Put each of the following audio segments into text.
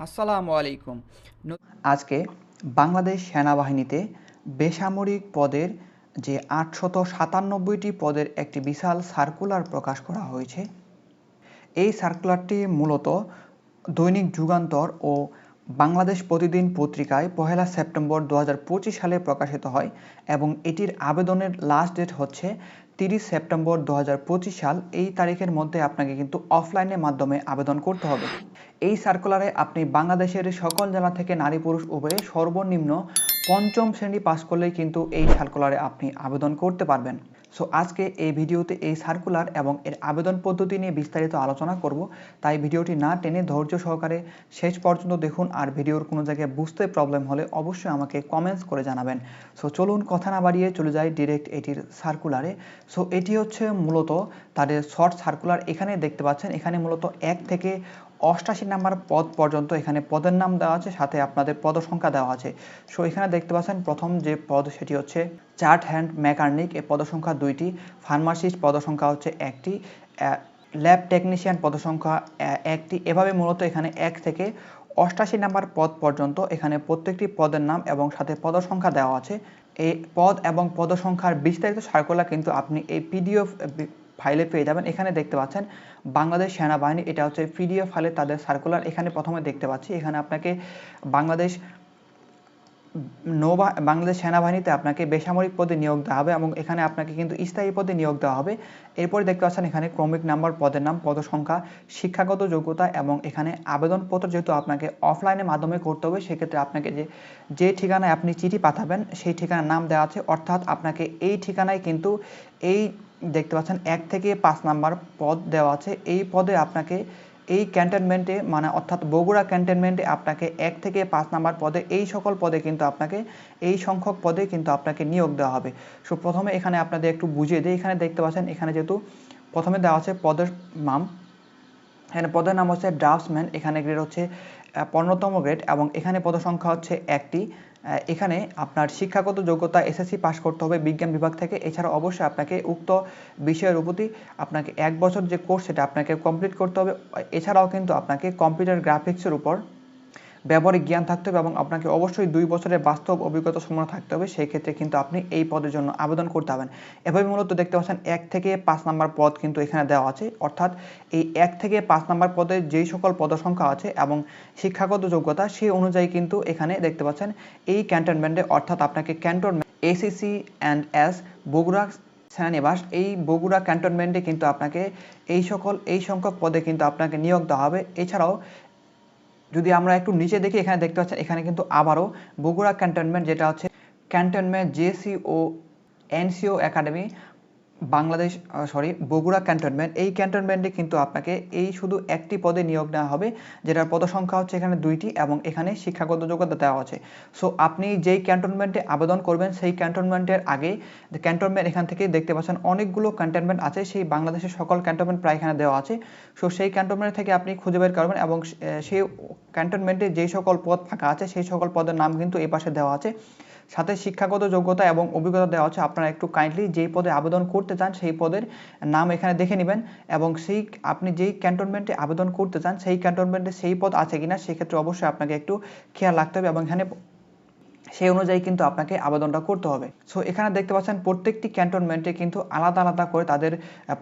আসসালামু আলাইকুম। আজকে বাংলাদেশ সেনাবাহিনীতে বেসামরিক পদের যে আটশত সাতানব্বইটি পদের একটি বিশাল সার্কুলার প্রকাশ করা হয়েছে এই সার্কুলারটি মূলত দৈনিক যুগান্তর ও বাংলাদেশ প্রতিদিন পত্রিকায় পহেলা সেপ্টেম্বর দু সালে প্রকাশিত হয় এবং এটির আবেদনের লাস্ট ডেট হচ্ছে তিরিশ সেপ্টেম্বর দু হাজার পঁচিশ সাল। এই তারিখের মধ্যে আপনাকে কিন্তু অফলাইনের মাধ্যমে আবেদন করতে হবে। এই সার্কুলারে আপনি বাংলাদেশের সকল জেলা থেকে নারী পুরুষ উভয়ে সর্বনিম্ন পঞ্চম শ্রেণি পাস করলেই কিন্তু এই সার্কুলারে আপনি আবেদন করতে পারবেন। সো আজকে এই ভিডিওতে এই সার্কুলার এবং এর আবেদন পদ্ধতি নিয়ে বিস্তারিত আলোচনা করব। তাই ভিডিওটি না টেনে ধৈর্য সহকারে শেষ পর্যন্ত দেখুন আর ভিডিওর কোনো জায়গায় বুঝতে প্রবলেম হলে অবশ্যই আমাকে কমেন্টস করে জানাবেন। সো চলুন কথা না বাড়িয়ে চলে যাই ডিরেক্ট এটির সার্কুলারে। সো এটি হচ্ছে মূলত তাদের শর্ট সার্কুলার। এখানে দেখতে পাচ্ছেন, এখানে মূলত এক থেকে অষ্টাশি নাম্বার পদ পর্যন্ত এখানে পদের নাম দেওয়া আছে, সাথে আপনাদের পদ সংখ্যা দেওয়া আছে। সো এখানে দেখতে পাচ্ছেন প্রথম যে পদ সেটি হচ্ছে চার্ট হ্যান্ড মেকানিক, এ পদ সংখ্যা দুইটি। ফার্মাসিস্ট পদ সংখ্যা হচ্ছে একটি ল্যাব টেকনিশিয়ান পদ সংখ্যা একটি। এভাবে মূলত এখানে এক থেকে অষ্টাশি নাম্বার পদ পর্যন্ত এখানে প্রত্যেকটি পদের নাম এবং সাথে পদ সংখ্যা দেওয়া আছে। এই পদ এবং পদ সংখ্যার বিস্তারিত সার্কুলার কিন্তু আপনি এই পিডিএফ ফাইলে পেয়ে যাবেন। এখানে দেখতে পাচ্ছেন বাংলাদেশ সেনাবাহিনী, এটা হচ্ছে পিডিএফ ফাইলে তাদের সার্কুলার এখানে প্রথমে দেখতে পাচ্ছি, এখানে আপনাকে বাংলাদেশ নৌবা, বাংলাদেশ সেনাবাহিনীতে আপনাকে বেসামরিক পদে নিয়োগ দেওয়া হবে এবং এখানে আপনাকে কিন্তু স্থায়ী পদে নিয়োগ দেওয়া হবে। এরপরে দেখতে পাচ্ছেন এখানে ক্রমিক নাম্বার, পদের নাম পদ সংখ্যা শিক্ষাগত যোগ্যতা এবং এখানে আবেদনপত্র যেহেতু আপনাকে অফলাইনের মাধ্যমে করতে হবে, সেক্ষেত্রে আপনাকে যে যে ঠিকানায় আপনি চিঠি পাঠাবেন, সেই ঠিকানার নাম দেওয়া আছে। অর্থাৎ আপনাকে এই ঠিকানায় কিন্তু এই দেখতে পাচ্ছেন, এক থেকে পাঁচ নাম্বার পদ দেওয়া আছে। এই পদে আপনাকে এই ক্যান্টনমেন্টে মানে অর্থাৎ বগুড়া ক্যান্টনমেন্টে আপনাকে এক থেকে পাঁচ নাম্বার পদে, এই সকল পদে কিন্তু আপনাকে, এই সংখ্যক পদে কিন্তু আপনাকে নিয়োগ দেওয়া হবে। সো, প্রথমে এখানে আপনাদের একটু বুঝিয়ে দিই। এখানে দেখতে পাচ্ছেন, এখানে যেহেতু প্রথমে দেওয়া আছে পদের নাম এখানে পদের নাম হচ্ছে ড্রাফটসম্যান, এখানে গ্রেড হচ্ছে পনেরোতম গ্রেড এবং এখানে পদ সংখ্যা হচ্ছে একটি। এখানে আপনার শিক্ষাগত যোগ্যতা এসএসসি পাস করতে হবে বিজ্ঞান বিভাগ থেকে। এছাড়া অবশ্যই আপনাকে উক্ত বিষয়ের উপতি আপনাকে এক বছর যে কোর্স সেটা আপনাকে কমপ্লিট করতে হবে। এছাড়াও কিন্তু আপনাকে কম্পিউটার গ্রাফিক্সের উপর ব্যবহারিক জ্ঞান থাকতে হবে এবং আপনাকে অবশ্যই দুই বছরের বাস্তব অভিজ্ঞতা সম্পন্ন থাকতে হবে সেই ক্ষেত্রে কিন্তু আপনি এই পদের জন্য আবেদন করতে হবেন এভাবে মূলত দেখতে পাচ্ছেন এক থেকে পাঁচ নাম্বার পদ কিন্তু এখানে দেওয়া আছে। অর্থাৎ এই এক থেকে পাঁচ নাম্বার পদে যেই সকল পদ সংখ্যা আছে এবং শিক্ষাগত যোগ্যতা, সেই অনুযায়ী কিন্তু এখানে দেখতে পাচ্ছেন এই ক্যান্টনমেন্টে, অর্থাৎ আপনাকে cantonment ACC and S Bogura সেনানিবাস এই বগুড়া ক্যান্টনমেন্টে কিন্তু আপনাকে এই সকল, এই সংখ্যক পদে কিন্তু আপনাকে নিয়োগ দেওয়া হবে। এছাড়াও যদি আমরা একটু নিচে দেখি, এখানে দেখতে পাচ্ছেন, এখানে কিন্তু আবারও বগুড়া ক্যান্টনমেন্ট, যেটা হচ্ছে cantonment JCO NCO academy. Bangladesh sorry Bogura cantonment এই ক্যান্টনমেন্টে কিন্তু আপনাকে এই শুধু একটি পদে নিয়োগ নেওয়া হবে, যেটার পদ সংখ্যা হচ্ছে এখানে দুইটি এবং এখানে শিক্ষাগত যোগ্যতা দেওয়া আছে। সো আপনি যেই ক্যান্টনমেন্টে আবেদন করবেন, সেই ক্যান্টনমেন্টের আগে ক্যান্টনমেন্ট এখান থেকে দেখতে পাচ্ছেন অনেকগুলো ক্যান্টনমেন্ট আছে, সেই বাংলাদেশের সকল ক্যান্টনমেন্ট প্রায় এখানে দেওয়া আছে। সো সেই ক্যান্টনমেন্ট থেকে আপনি খুঁজে বের করবেন এবং সেই ক্যান্টনমেন্টে যেই সকল পদ ফাঁকা আছে, সেই সকল পদের নাম কিন্তু এই পাশে দেওয়া আছে। সাথে শিক্ষাগত যোগ্যতা এবং অভিজ্ঞতা দেওয়া হচ্ছে। আপনারা একটু কাইন্ডলি যেই পদে আবেদন করতে চান, সেই পদের নাম এখানে দেখে নেবেন এবং সেই আপনি যেই ক্যান্টনমেন্টে আবেদন করতে চান, সেই ক্যান্টনমেন্টে সেই পদ আছে কিনা, সেক্ষেত্রে অবশ্যই আপনাকে একটু খেয়াল রাখতে হবে এবং এখানে সেই অনুযায়ী কিন্তু আপনাকে আবেদনটা করতে হবে। সো এখানে দেখতে পাচ্ছেন প্রত্যেকটি ক্যান্টনমেন্টে কিন্তু আলাদা আলাদা করে তাদের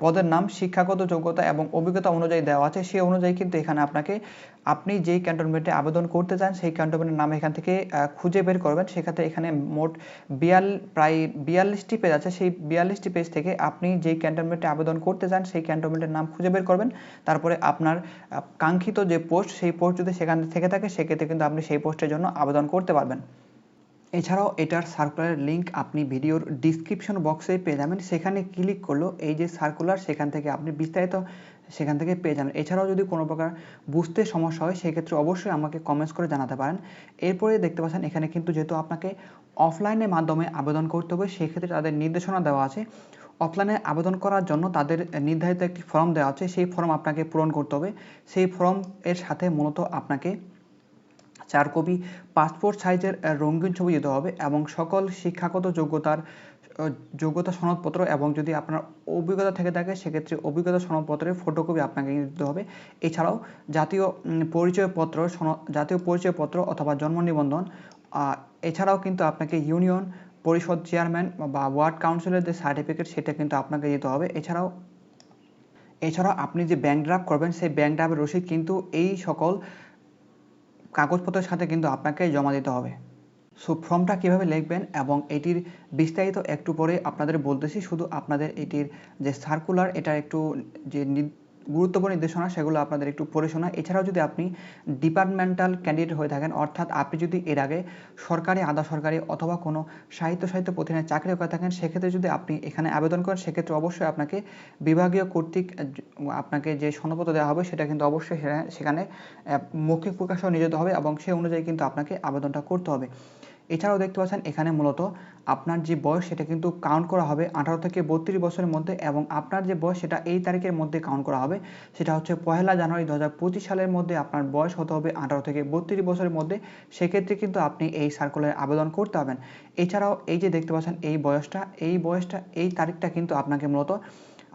পদের নাম, শিক্ষাগত যোগ্যতা এবং অভিজ্ঞতা অনুযায়ী দেওয়া আছে। সেই অনুযায়ী কিন্তু এখানে আপনাকে, আপনি যেই ক্যান্টনমেন্টে আবেদন করতে চান, সেই ক্যান্টনমেন্টের নাম এখান থেকে খুঁজে বের করবেন। সেক্ষেত্রে এখানে মোট বিয়াল, প্রায় বিয়াল্লিশটি পেজ আছে। সেই বিয়াল্লিশটি পেজ থেকে আপনি যেই ক্যান্টনমেন্টে আবেদন করতে চান, সেই ক্যান্টনমেন্টের নাম খুঁজে বের করবেন। তারপরে আপনার কাঙ্ক্ষিত যে পোস্ট সেই পোস্ট যদি সেখান থেকে থাকে, সেক্ষেত্রে কিন্তু আপনি সেই পোস্টের জন্য আবেদন করতে পারবেন। এছাড়াও এটার সার্কুলারের লিংক আপনি ভিডিওর ডিসক্রিপশন বক্সে পেয়ে যাবেন। সেখানে ক্লিক করলেও এই যে সার্কুলার সেখান থেকে আপনি বিস্তারিত সেখান থেকে পেয়ে যাবেন। এছাড়াও যদি কোনো প্রকার বুঝতে সমস্যা হয়, সেক্ষেত্রে অবশ্যই আমাকে কমেন্টস করে জানাতে পারেন। এরপরে দেখতে পাচ্ছেন, এখানে কিন্তু যেহেতু আপনাকে অফলাইনের মাধ্যমে আবেদন করতে হবে, সেক্ষেত্রে তাদের নির্দেশনা দেওয়া আছে। অফলাইনে আবেদন করার জন্য তাদের নির্ধারিত একটি ফর্ম দেওয়া আছে। সেই ফর্ম আপনাকে পূরণ করতে হবে। সেই ফর্ম এর সাথে মূলত আপনাকে চার কপি পাসপোর্ট সাইজের রঙিন ছবি দিতে হবে এবং সকল শিক্ষাগত যোগ্যতার যোগ্যতা সনদপত্র এবং যদি আপনার অভিজ্ঞতা থেকে থাকে, সেক্ষেত্রে অভিজ্ঞতা সনদপত্রের ফটোকপি আপনাকে দিতে হবে। এছাড়াও জাতীয় পরিচয়পত্র জাতীয় পরিচয়পত্র অথবা জন্ম নিবন্ধন এছাড়াও কিন্তু আপনাকে ইউনিয়ন পরিষদ চেয়ারম্যান বা ওয়ার্ড কাউন্সিলের যে সার্টিফিকেট সেটা কিন্তু আপনাকে দিতে হবে। এছাড়াও এছাড়াও আপনি যে ব্যাংক ড্রাফট করবেন, সেই ব্যাংক ড্রাফের রসিদ কিন্তু এই সকল কাগজপত্রের সাথে কিন্তু আপনাকে জমা দিতে হবে। সো ফর্মটা কীভাবে লিখবেন এবং এটির বিস্তারিত একটু পরে আপনাদের বলতেছি। শুধু আপনাদের এটির যে সার্কুলার এটা একটু যে গুরুত্বপূর্ণ নির্দেশনা, সেগুলো আপনাদের একটু পড়ে শোনা। এছাড়াও যদি আপনি ডিপার্টমেন্টাল ক্যান্ডিডেট হয়ে থাকেন, অর্থাৎ আপনি যদি এর আগে সরকারি, আধা সরকারি অথবা কোনো সাহিত্য সাহিত্য প্রতিষ্ঠানে চাকরি করে থাকেন, সেক্ষেত্রে যদি আপনি এখানে আবেদন করেন, সেক্ষেত্রে অবশ্যই আপনাকে বিভাগীয় কর্তৃক, আপনাকে যে সনদপত্র দেওয়া হবে, সেটা কিন্তু অবশ্যই সেখানে- সেখানে মৌখিক প্রকাশও নিয়ে যেতে হবে এবং সেই অনুযায়ী কিন্তু আপনাকে আবেদনটা করতে হবে। এছাড়াও দেখতে পাচ্ছেন, এখানে মূলত আপনার যে বয়স সেটা কিন্তু কাউন্ট করা হবে আঠারো থেকে বত্রিশ বছরের মধ্যে এবং আপনার যে বয়স সেটা এই তারিখের মধ্যে কাউন্ট করা হবে। সেটা হচ্ছে পয়লা জানুয়ারি দু হাজার পঁচিশ সালের মধ্যে আপনার বয়স হতে হবে আঠারো থেকে বত্রিশ বছরের মধ্যে। সেক্ষেত্রে কিন্তু আপনি এই সার্কুলারে আবেদন করতে হবেন এছাড়াও এই যে দেখতে পাচ্ছেন, এই বয়সটা এই বয়সটা, এই তারিখটা কিন্তু আপনাকে মূলত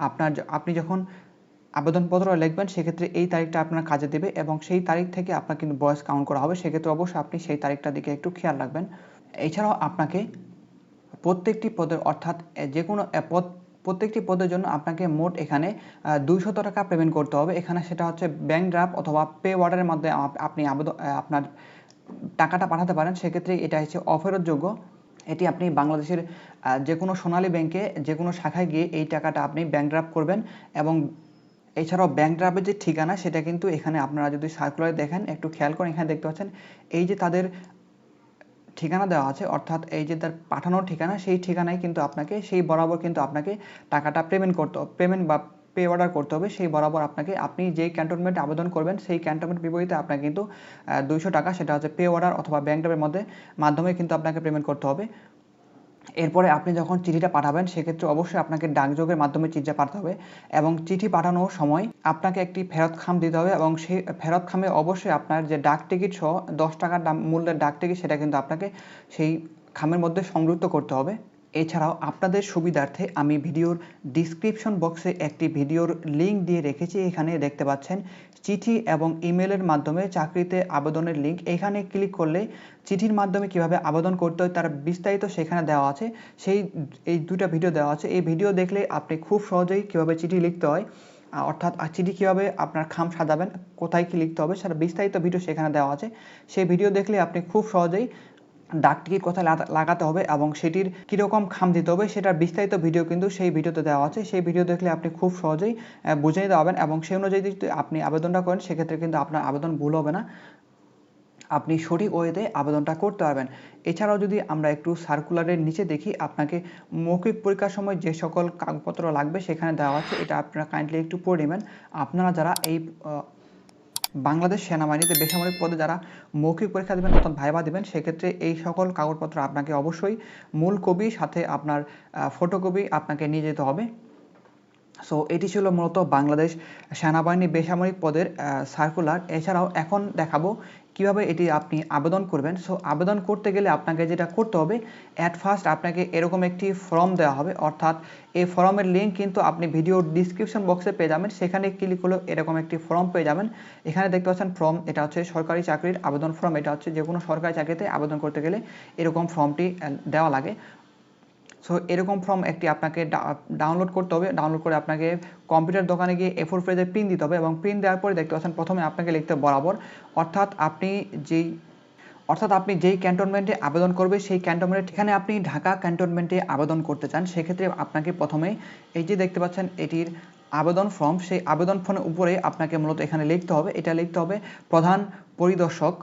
আপনার আপনি যখন আবেদনপত্র লিখবেন, সেক্ষেত্রে এই তারিখটা আপনার কাজে দেবে এবং সেই তারিখ থেকে আপনার কিন্তু বয়স কাউন্ট করা হবে। সেক্ষেত্রে অবশ্যই আপনি সেই তারিখটার দিকে একটু খেয়াল রাখবেন। এছাড়াও আপনাকে প্রত্যেকটি পদের, অর্থাৎ যে কোনো পদ, প্রত্যেকটি পদের জন্য আপনাকে মোট এখানে দুইশত টাকা পেমেন্ট করতে হবে। এখানে সেটা হচ্ছে ব্যাংক ড্রাফট অথবা পে অর্ডারের মাধ্যমে আপনি আবেদন আপনার টাকাটা পাঠাতে পারেন। সেক্ষেত্রে এটা হচ্ছে অফেরতযোগ্য। এটি আপনি বাংলাদেশের যে কোনো সোনালী ব্যাংকে যে কোনো শাখায় গিয়ে এই টাকাটা আপনি ব্যাংক ড্রাফট করবেন এবং এছাড়াও ব্যাংক ড্রাফের যে ঠিকানা, সেটা কিন্তু এখানে আপনারা যদি সার্কুলারে দেখেন, একটু খেয়াল করেন এখানে দেখতে পাচ্ছেন, এই যে তাদের ঠিকানা দেওয়া আছে, অর্থাৎ এই যে তার পাঠানোর ঠিকানা, সেই ঠিকানায় কিন্তু আপনাকে, সেই বরাবর কিন্তু আপনাকে টাকাটা পেমেন্ট করতে পেমেন্ট বা পে অর্ডার করতে হবে, সেই বরাবর আপনাকে, আপনি যেই ক্যান্টনমেন্টে আবেদন করবেন, সেই ক্যান্টনমেন্ট বিপরীতে আপনাকে কিন্তু দুইশো টাকা, সেটা হচ্ছে পে অর্ডার অথবা ব্যাংক ড্রাফের মধ্যে, মাধ্যমে কিন্তু আপনাকে পেমেন্ট করতে হবে। এরপরে আপনি যখন চিঠিটা পাঠাবেন, সেক্ষেত্রে অবশ্যই আপনাকে ডাকযোগের মাধ্যমে চিঠিটা পাঠাতে হবে এবং চিঠি পাঠানোর সময় আপনাকে একটি ফেরত খাম দিতে হবে এবং সেই ফেরত খামে অবশ্যই আপনার যে ডাক টিকিট সহ দশ টাকার দাম মূল্যের ডাক টিকিট, সেটা কিন্তু আপনাকে সেই খামের মধ্যে সংযুক্ত করতে হবে। এছাড়াও আপনাদের সুবিধার্থে আমি ভিডিওর ডিসক্রিপশন বক্সে একটি ভিডিওর লিংক দিয়ে রেখেছি, এখানে দেখতে পাচ্ছেন চিঠি এবং ইমেলের মাধ্যমে চাকরিতে আবেদনের লিংক এখানে ক্লিক করলে চিঠির মাধ্যমে কীভাবে আবেদন করতে হয় তার বিস্তারিত সেখানে দেওয়া আছে। সেই এই দুটা ভিডিও দেওয়া আছে। এই ভিডিও দেখলে আপনি খুব সহজেই কীভাবে চিঠি লিখতে হয় অর্থাৎ চিঠি কীভাবে আপনার খাম সাজাবেন, কোথায় কী লিখতে হবে, সেটা বিস্তারিত ভিডিও সেখানে দেওয়া আছে। সেই ভিডিও দেখলে আপনি খুব সহজেই ডাক টিকিট কোথায় লাগাতে হবে এবং সেটির কীরকম খাম দিতে হবে সেটার বিস্তারিত ভিডিও কিন্তু সেই ভিডিওতে দেওয়া আছে। সেই ভিডিও দেখলে আপনি খুব সহজেই বুঝে নিতে পারবেন এবং সেই অনুযায়ী যদি আপনি আবেদনটা করেন, সেক্ষেত্রে কিন্তু আপনার আবেদন ভুল হবে না। আপনি সঠিক ওয়েতে আবেদনটা করতে পারবেন। এছাড়াও যদি আমরা একটু সার্কুলারের নিচে দেখি, আপনাকে মৌখিক পরীক্ষার সময় যে সকল কাগজপত্র লাগবে সেখানে দেওয়া আছে, এটা আপনারা কাইন্ডলি একটু পড়ে নেবেন। আপনারা যারা এই বাংলাদেশ সেনাবাহিনীতে বেসামরিক পদে যারা মৌখিক পরীক্ষা দেবেন অর্থাৎ ভাইবা দেবেন, সেক্ষেত্রে এই সকল কাগজপত্র আপনাকে অবশ্যই মূল কপি, সাথে আপনার ফটোকপি আপনাকে নিয়ে যেতে হবে। সো এটি ছিল মূলত বাংলাদেশ সেনাবাহিনী বেসামরিক পদের সার্কুলার এছাড়াও এখন দেখাবো কীভাবে এটি আপনি আবেদন করবেন। সো আবেদন করতে গেলে আপনাকে যেটা করতে হবে অ্যাট ফার্স্ট আপনাকে এরকম একটি ফর্ম দেওয়া হবে। অর্থাৎ এই ফর্মের লিঙ্ক কিন্তু আপনি ভিডিওর ডিসক্রিপশন বক্সে পেয়ে যাবেন। সেখানে ক্লিক করলে এরকম একটি ফর্ম পেয়ে যাবেন। এখানে দেখতে পাচ্ছেন ফর্ম এটা হচ্ছে সরকারি চাকরির আবেদন ফর্ম এটা হচ্ছে যে কোনো সরকারি চাকরিতে আবেদন করতে গেলে এরকম ফর্মটি দেওয়া লাগে। সো এরকম ফর্ম একটি আপনাকে ডাউনলোড করতে হবে। ডাউনলোড করে আপনাকে কম্পিউটার দোকানে গিয়ে এ ফোর পেজে প্রিন্ট দিতে হবে এবং প্রিন্ট দেওয়ার পরে দেখতে পাচ্ছেন প্রথমে আপনাকে লিখতে বরাবর। অর্থাৎ আপনি যেই, অর্থাৎ আপনি যেই ক্যান্টনমেন্টে আবেদন করবে, সেই ক্যান্টনমেন্ট এখানে আপনি ঢাকা ক্যান্টনমেন্টে আবেদন করতে চান, সেক্ষেত্রে আপনাকে প্রথমে এই যে দেখতে পাচ্ছেন এটির আবেদন ফর্ম সেই আবেদন ফর্মের উপরে আপনাকে মূলত এখানে লিখতে হবে। এটা লিখতে হবে প্রধান পরিদর্শক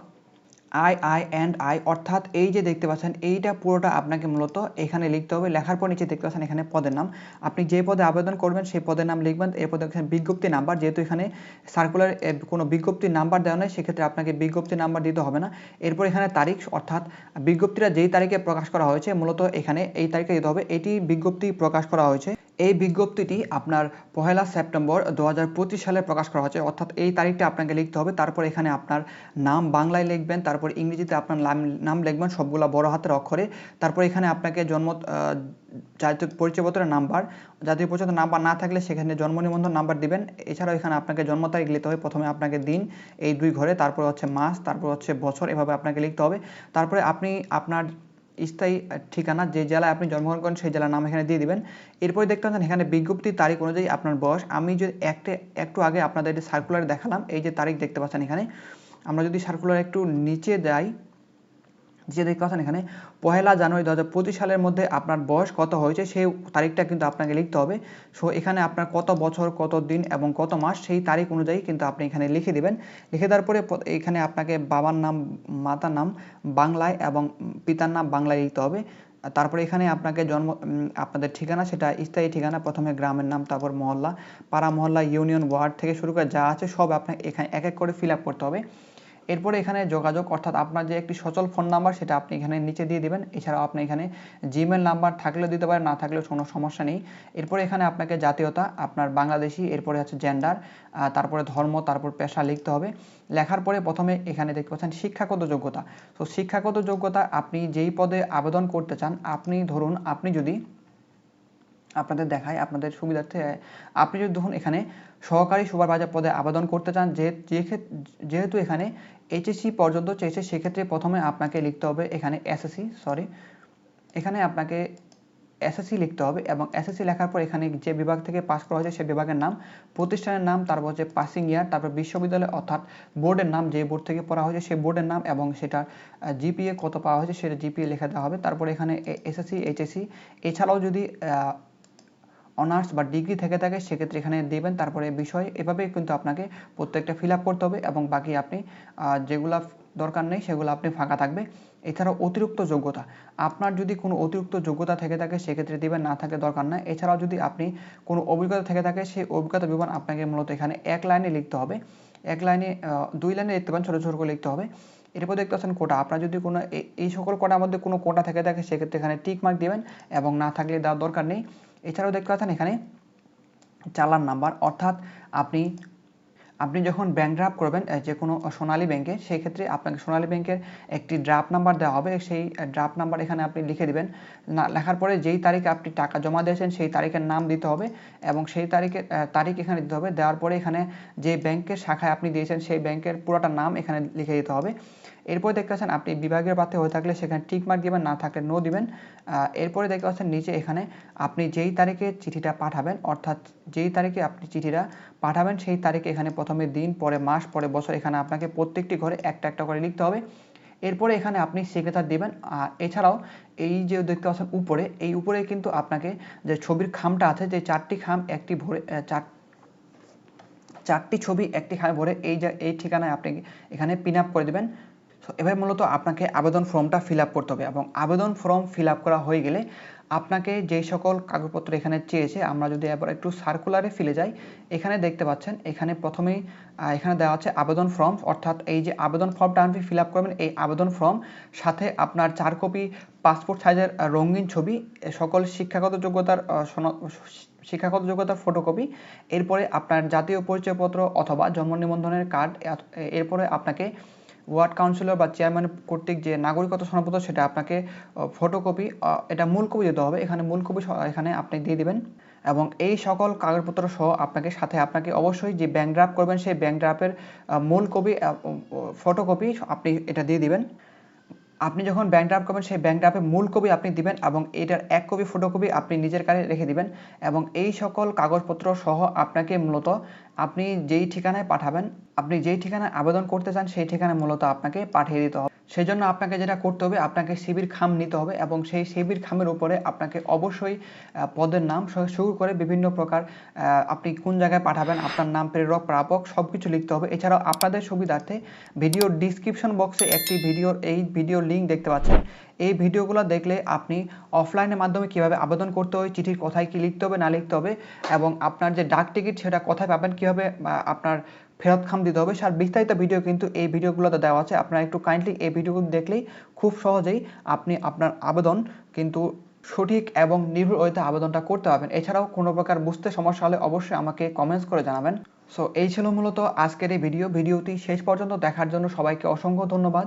আই আই অ্যান্ড আই অর্থাৎ এই যে দেখতে পাচ্ছেন, এইটা পুরোটা আপনাকে মূলত এখানে লিখতে হবে। লেখার পর নিচে দেখতে পাচ্ছেন এখানে পদের নাম। আপনি যে পদে আবেদন করবেন, সেই পদের নাম লিখবেন। এরপর দেখছেন বিজ্ঞপ্তি নাম্বার। যেহেতু এখানে সার্কুলার কোনো বিজ্ঞপ্তির নাম্বার দেওয়া নেই, সেক্ষেত্রে আপনাকে বিজ্ঞপ্তি নাম্বার দিতে হবে না। এরপর এখানে তারিখ, অর্থাৎ বিজ্ঞপ্তিটা যেই তারিখে প্রকাশ করা হয়েছে, মূলত এখানে এই তারিখে দিতে হবে। এটি বিজ্ঞপ্তি প্রকাশ করা হয়েছে। এই বিজ্ঞপ্তিটি আপনার পহেলা সেপ্টেম্বর দু হাজার পঁচিশ সালে প্রকাশ করা হয়েছে। অর্থাৎ এই তারিখটা আপনাকে লিখতে হবে। তারপর এখানে আপনার নাম বাংলায় লিখবেন, তারপর ইংরেজিতে আপনার নাম- নাম লিখবেন, সবগুলা বড় হাতের অক্ষরে। তারপর এখানে আপনাকে জন্ম জাতীয় পরিচয়পত্রের নাম্বার, জাতীয় পরিচয় নাম্বার না থাকলে সেখানে জন্ম নিবন্ধন নাম্বার দিবেন। এছাড়াও এখানে আপনাকে জন্ম তারিখ লিখতে হবে। প্রথমে আপনাকে দিন, এই দুই ঘরে। তারপর হচ্ছে মাস, তারপর হচ্ছে বছর, এভাবে আপনাকে লিখতে হবে। তারপরে আপনি আপনার স্থায়ী ঠিকানা যে জেলায় আপনি জন্মগ্রহণ করেন সেই জেলার নাম এখানে দিয়ে দিবেন। এরপর দেখতে পাচ্ছেন এখানে বিজ্ঞপ্তি তারিখ অনুযায়ী আপনার বয়স। আমি যদি একটা, একটু আগে আপনাদের সার্কুলার দেখালাম, এই যে তারিখ দেখতে পাচ্ছেন এখানে। আমরা যদি সার্কুলার একটু নিচে যাই যে দেখতে পাচ্ছেন এখানে পহেলা জানুয়ারি দু হাজার পঁচিশ সালের মধ্যে আপনার বয়স কত হয়েছে, সেই তারিখটা কিন্তু আপনাকে লিখতে হবে। সো এখানে আপনার কত বছর, কত দিন এবং কত মাস, সেই তারিখ অনুযায়ী কিন্তু আপনি এখানে লিখে দিবেন। লিখে দেওয়ার পরে এখানে আপনাকে বাবার নাম, মাতার নাম, বাংলায় এবং পিতার নাম বাংলায় লিখতে হবে। তারপরে এখানে আপনাকে জন্ম আপনাদের ঠিকানা, সেটা স্থায়ী ঠিকানা, প্রথমে গ্রামের নাম, তারপর মহল্লা, পাড়া মহল্লা, ইউনিয়ন ওয়ার্ড থেকে শুরু করে যা আছে সব আপনাকে এখানে এক এক করে ফিল করতে হবে। এরপরে এখানে যোগাযোগ, অর্থাৎ আপনার যে একটি সচল ফোন নাম্বার সেটা আপনি এখানে নিচে দিয়ে দিবেন। এছাড়াও আপনি এখানে জিমেল নাম্বার থাকলেও দিতে পারেন, না থাকলেও কোনো সমস্যা নেই। এরপরে এখানে আপনাকে জাতীয়তা, আপনার বাংলাদেশি, এরপরে হচ্ছে জেন্ডার তারপরে ধর্ম, তারপর পেশা লিখতে হবে। লেখার পরে প্রথমে এখানে দেখতে পাচ্ছেন শিক্ষাগত যোগ্যতা। তো শিক্ষাগত যোগ্যতা, আপনি যেই পদে আবেদন করতে চান, আপনি ধরুন, আপনি যদি আপনাদের দেখায়, আপনাদের সুবিধার্থে, আপনি যদি ধরুন এখানে সহকারী সুপারভাইজার পদে আবেদন করতে চান যেহেতু এখানে এইচএসসি পর্যন্ত চেয়েছে, সেক্ষেত্রে প্রথমে আপনাকে লিখতে হবে এখানে এসএসসি সরি এখানে আপনাকে এসএসসি লিখতে হবে এবং এসএসসি লেখার পর এখানে যে বিভাগ থেকে পাস করা হয়েছে সেই বিভাগের নাম, প্রতিষ্ঠানের নাম, তারপর হচ্ছে পাসিং ইয়ার তারপর বিশ্ববিদ্যালয়, অর্থাৎ বোর্ডের নাম যে বোর্ড থেকে পড়া হয়েছে সেই বোর্ডের নাম এবং সেটার জিপিএ কত পাওয়া হয়েছে, সেটা জিপিএ লেখা দেওয়া হবে। তারপর এখানে এসএসসি এইচএসসি এছাড়াও যদি অনার্স বা ডিগ্রি থেকে থাকে সেক্ষেত্রে এখানে দেবেন। তারপরে বিষয় এভাবে কিন্তু আপনাকে প্রত্যেকটা ফিল করতে হবে এবং বাকি আপনি যেগুলা দরকার নেই সেগুলো আপনি ফাঁকা থাকবে। এছাড়াও অতিরিক্ত যোগ্যতা, আপনার যদি কোনো অতিরিক্ত যোগ্যতা থেকে থাকে সেক্ষেত্রে দিবেন, না থাকে দরকার না এছাড়াও যদি আপনি কোনো অভিজ্ঞতা থেকে থাকে সেই অভিজ্ঞতা বিবরণ আপনাকে মূলত এখানে এক লাইনে লিখতে হবে। এক লাইনে দুই লাইনে লিখতে পারেন ছোটো ছোটো করে লিখতে হবে। এরপর দেখতে পাচ্ছেন কোটা, আপনার যদি কোনো এই সকল কোটার মধ্যে কোনো কোটা থেকে থাকে সেক্ষেত্রে এখানে টিক মার্ক দিবেন এবং না থাকলে দেওয়ার দরকার নেই। এছাড়াও দেখতে পাচ্ছেন এখানে চালান নাম্বার। অর্থাৎ আপনি আপনি যখন ব্যাংক ড্রাফট করবেন যে কোনো সোনালী ব্যাংকে সেই ক্ষেত্রে আপনাকে সোনালী ব্যাংকের একটি ড্রাফট নাম্বার দেওয়া হবে। সেই ড্রাফট নাম্বার এখানে আপনি লিখে দিবেন। না, লেখার পরে যেই তারিখে আপনি টাকা জমা দিয়েছেন, সেই তারিখের নাম দিতে হবে এবং সেই তারিখের তারিখ এখানে দিতে হবে। দেওয়ার পরে এখানে যে ব্যাংকের শাখায় আপনি দিয়েছেন, সেই ব্যাংকের পুরোটা নাম এখানে লিখে দিতে হবে। এরপরে দেখতে পাচ্ছেন আপনি বিভাগের প্রার্থী হয়ে থাকলে সেখানে টিক মার্ক দিবেন, না থাকলে নো দিবেন। এরপরে দেখতে পাচ্ছেন নিচে এখানে আপনি যেই তারিখে চিঠিটা পাঠাবেন, অর্থাৎ যেই তারিখে আপনি চিঠিটা পাঠাবেন, সেই তারিখে এখানে প্রথমে দিন, পরে মাস, পরে বছর, এখানে আপনাকে প্রত্যেকটি ঘরে একটা একটা করে লিখতে হবে। এরপরে এখানে আপনি সিগনেচার দিবেন আর এছাড়াও এই যে দেখতে পাচ্ছেন উপরে, এই উপরে কিন্তু আপনাকে যে ছবির খামটা আছে, যে চারটি খাম একটি ভরে চার, চারটি ছবি একটি খামে ভরে এই যে, এই ঠিকানায় আপনি এখানে পিন আপ করে দেবেন। সো এবার মূলত আপনাকে আবেদন ফর্মটা ফিল আপ করতে হবে এবং আবেদন ফর্ম ফিল আপ করা হয়ে গেলে আপনাকে যেই সকল কাগজপত্র এখানে চেয়েছে, আমরা যদি এবার একটু সার্কুলারে ফিরে যাই, এখানে দেখতে পাচ্ছেন এখানে প্রথমেই এখানে দেওয়া আছে আবেদন ফর্ম অর্থাৎ এই যে আবেদন ফর্মটা আপনি ফিল আপ করবেন, এই আবেদন ফর্ম সাথে আপনার চার কপি পাসপোর্ট সাইজের রঙিন ছবি সকল শিক্ষাগত যোগ্যতার শিক্ষাগত যোগ্যতার ফটোকপি এরপরে আপনার জাতীয় পরিচয়পত্র অথবা জন্ম নিবন্ধনের কার্ড এরপরে আপনাকে ওয়ার্ড কাউন্সিলর বা চেয়ারম্যান কর্তৃক যে নাগরিকত্ব সনদপত্র, সেটা আপনাকে ফটোকপি এটা মূল কপি দিতে হবে। এখানে মূল কপি এখানে আপনি দিয়ে দিবেন এবং এই সকল কাগজপত্র সহ আপনাকে সাথে আপনাকে অবশ্যই যে ব্যাংক ড্রাফট করবেন, সেই ব্যাংক ড্রাফের মূল কপি ফটোকপি আপনি এটা দিয়ে দিবেন। আপনি যখন ব্যাংক ড্রাফট করবেন, সেই ব্যাংক ড্রাফের মূল কপি আপনি দিবেন এবং এটার এক কপি ফটোকপি আপনি নিজের কাছে রেখে দিবেন এবং এই সকল কাগজপত্র সহ আপনাকে মূলত আপনি যেই ঠিকানায় পাঠাবেন, আপনি যেই ঠিকানায় আবেদন করতে চান, সেই ঠিকানায় মূলত আপনাকে পাঠিয়ে দিতে হবে। সেই জন্য আপনাকে যেটা করতে হবে, আপনাকে সিবির খাম নিতে হবে এবং সেই সিবির খামের উপরে আপনাকে অবশ্যই পদের নাম শুরু করে বিভিন্ন প্রকার আপনি কোন জায়গায় পাঠাবেন, আপনার নাম, প্রেরক, প্রাপক সব কিছু লিখতে হবে। এছাড়াও আপনাদের সুবিধার্থে ভিডিওর ডিসক্রিপশন বক্সে একটি ভিডিওর, এই ভিডিওর লিঙ্ক দেখতে পাচ্ছেন। এই ভিডিওগুলো দেখলে আপনি অফলাইনের মাধ্যমে কীভাবে আবেদন করতে হয়, চিঠির কোথায় কি লিখতে হবে, না লিখতে হবে, এবং আপনার যে ডাক টিকিট সেটা কোথায় পাবেন, কীভাবে আপনার ফেরত খাম দিতে হবে, সার বিস্তারিত ভিডিও কিন্তু এই ভিডিওগুলোতে দেওয়া আছে। আপনারা একটু কাইন্ডলি এই ভিডিওগুলো দেখলেই খুব সহজেই আপনি আপনার আবেদন কিন্তু সঠিক এবং নির্ভর ওয়েতে আবেদনটা করতে পারবেন। এছাড়াও কোনো প্রকার বুঝতে সমস্যা হলে অবশ্যই আমাকে কমেন্টস করে জানাবেন। সো এই ছিল মূলত আজকের এই ভিডিও। ভিডিওটি শেষ পর্যন্ত দেখার জন্য সবাইকে অসংখ্য ধন্যবাদ।